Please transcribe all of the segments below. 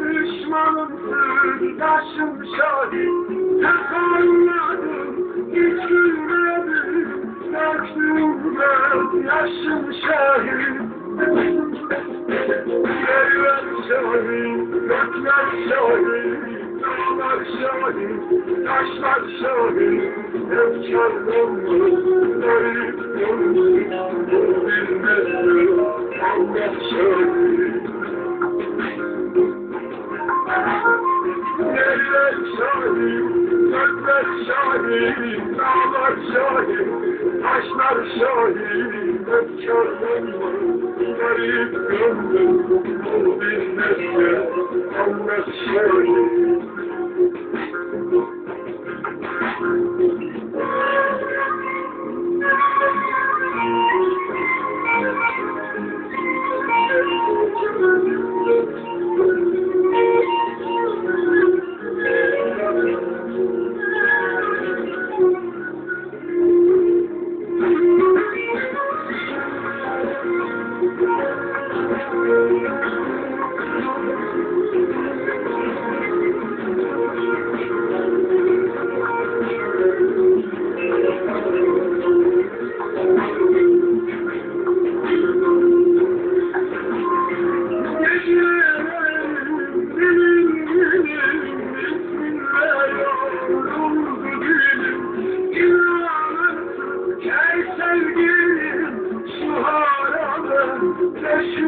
düşmanımsın, taşım şahit, takanladım, hiç ben yaşım şahin Yerler şahin, gökler şahin Dağlar şahin, taşlar şahin Her şahidim efkarım Garip gönlüm Bu bir nesle şahin. şahidim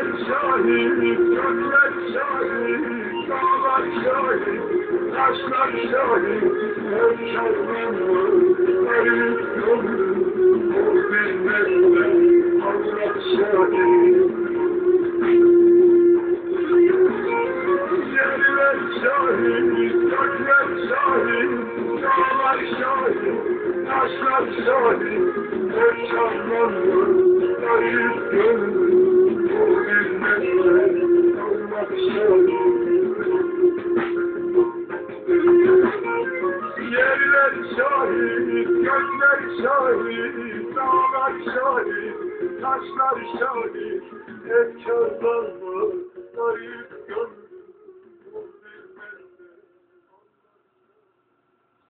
Sorry, that's not number, that is good. Yerler şahit, gökler şahit, dağlar şahit, taşlar şahit, efkarlar var,